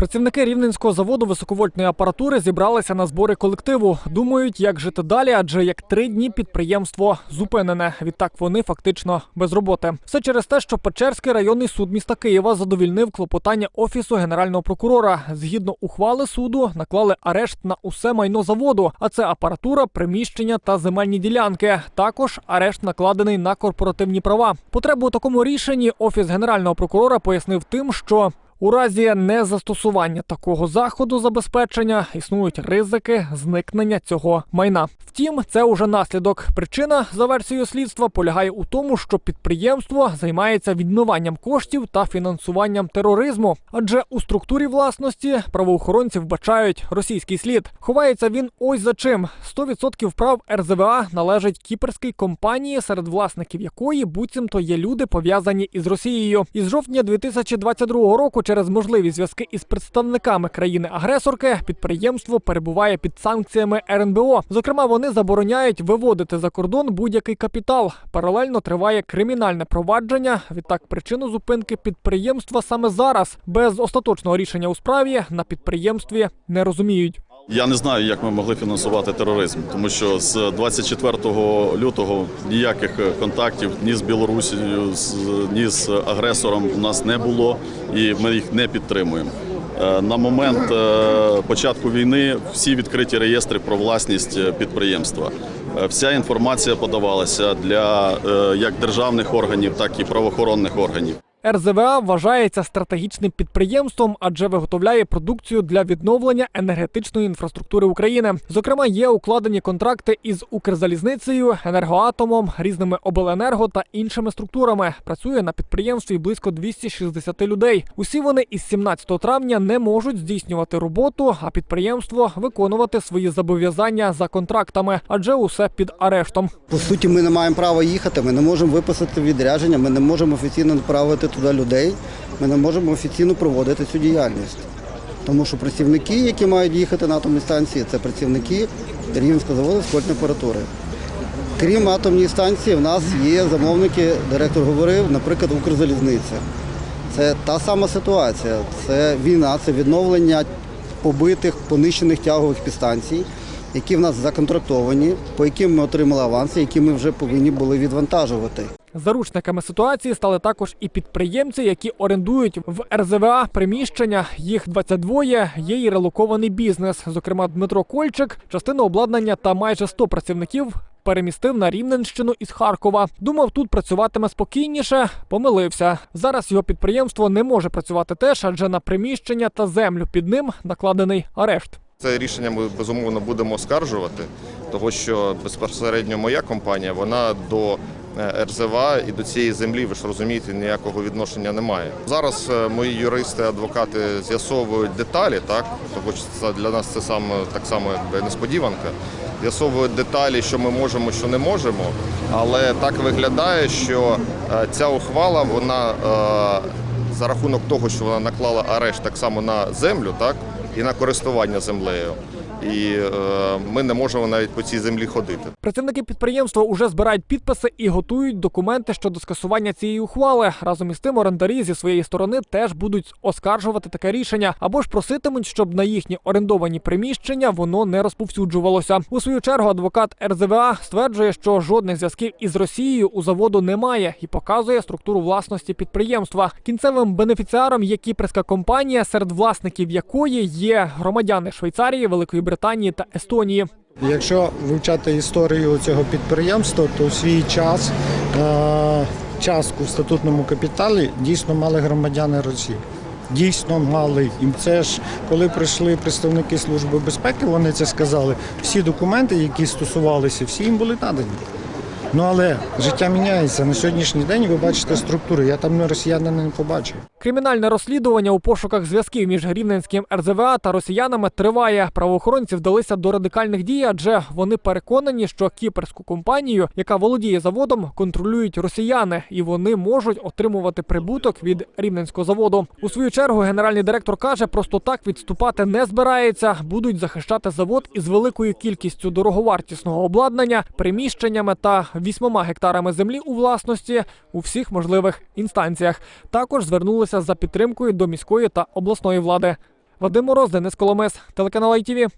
Працівники рівненського заводу високовольтної апаратури зібралися на збори колективу. Думають, як жити далі, адже як три дні підприємство зупинене. Відтак вони фактично без роботи. Все через те, що Печерський районний суд міста Києва задовільнив клопотання офісу генерального прокурора. Згідно ухвали суду, наклали арешт на усе майно заводу, а це апаратура, приміщення та земельні ділянки. Також арешт накладений на корпоративні права. Потребу у такому рішенні офіс генерального прокурора пояснив тим, що у разі незастосування такого заходу забезпечення існують ризики зникнення цього майна. Втім, це уже наслідок. Причина за версією слідства полягає у тому, що підприємство займається відмиванням коштів та фінансуванням тероризму. Адже у структурі власності правоохоронці вбачають російський слід. Ховається він ось за чим: 100% прав РЗВА належить кіперській компанії, серед власників якої буцімто є люди пов'язані із Росією. Із жовтня 2022 року, через можливі зв'язки із представниками країни-агресорки, підприємство перебуває під санкціями РНБО. Зокрема, вони забороняють виводити за кордон будь-який капітал. Паралельно триває кримінальне провадження. Відтак, причину зупинки підприємства саме зараз, без остаточного рішення у справі, на підприємстві не розуміють. Я не знаю, як ми могли фінансувати тероризм, тому що з 24 лютого ніяких контактів ні з Білорусією, ні з агресором у нас не було, і ми їх не підтримуємо. Е, На момент е, початку війни всі відкриті реєстри про власність е, підприємства. Е, Вся інформація подавалася для е, як державних органів, так і правоохоронних органів. РЗВА вважається стратегічним підприємством, адже виготовляє продукцію для відновлення енергетичної інфраструктури України. Зокрема, є укладені контракти із Укрзалізницею, енергоатомом, різними обленерго та іншими структурами. Працює на підприємстві близько 260 людей. Усі вони із 17 травня не можуть здійснювати роботу, а підприємство виконувати свої зобов'язання за контрактами, адже усе під арештом. По суті, ми не маємо права їхати, ми не можемо виписати відрядження, ми не можемо офіційно направити туди людей, ми не можемо офіційно проводити цю діяльність. Тому що працівники, які мають їхати на атомні станції, це працівники Рівненського заводу скольної апаратури. Крім атомної станції, в нас є замовники, директор говорив, наприклад, Укрзалізниця. Це та сама ситуація. Це війна, це відновлення побитих, понищених тягових підстанцій, які в нас законтрактовані, по яким ми отримали аванси, які ми вже повинні були відвантажувати. Заручниками ситуації стали також і підприємці, які орендують в РЗВА приміщення. Їх 22, є і релокований бізнес. Зокрема, Дмитро Кольчик, частину обладнання та майже 100 працівників. Перемістив на Рівненщину із Харкова. Думав, тут працюватиме спокійніше. Помилився. Зараз його підприємство не може працювати теж, адже на приміщення та землю під ним накладений арешт. Це рішення ми безумовно будемо оскаржувати, тому що безпосередньо моя компанія вона до РЗВА і до цієї землі, ви ж розумієте, ніякого відношення немає. Зараз е, мої юристи, адвокати з'ясовують деталі, так тому що для нас це саме так само якби несподіванка. З'ясовують деталі, що ми можемо, що не можемо. Але так виглядає, що е, ця ухвала вона е, за рахунок того, що вона наклала арешт так само на землю, так і на користування землею. І е, ми не можемо навіть по цій землі ходити. Працівники підприємства уже збирають підписи і готують документи щодо скасування цієї ухвали. Разом із тим, орендарі зі своєї сторони теж будуть оскаржувати таке рішення або ж проситимуть, щоб на їхні орендовані приміщення воно не розповсюджувалося. У свою чергу адвокат РЗВА стверджує, що жодних зв'язків із Росією у заводу немає і показує структуру власності підприємства. Кінцевим бенефіціаром є кіпрська компанія, серед власників якої є громадяни Швейцарії, Великої Британії та Естонії. Якщо вивчати історію цього підприємства, то у свій час е, частку в статутному капіталі дійсно мали громадяни Росії. Дійсно мали. І це ж коли прийшли представники Служби безпеки, вони це сказали. Всі документи, які стосувалися, всі їм були надані. Ну але життя міняється. На сьогоднішній день ви бачите структуру. Я там росіянина не побачив. Кримінальне розслідування у пошуках зв'язків між рівненським РЗВА та росіянами триває. Правоохоронці вдалися до радикальних дій, адже вони переконані, що кіперську компанію, яка володіє заводом, контролюють росіяни, і вони можуть отримувати прибуток від рівненського заводу. У свою чергу генеральний директор каже, просто так відступати не збирається. Будуть захищати завод із великою кількістю дороговартісного обладнання, приміщеннями та вісьмома гектарами землі у власності у всіх можливих інстанціях. Також звернулися за підтримкою до міської та обласної влади. Вадим Мороз, Денис Коломис, телеканал ITV.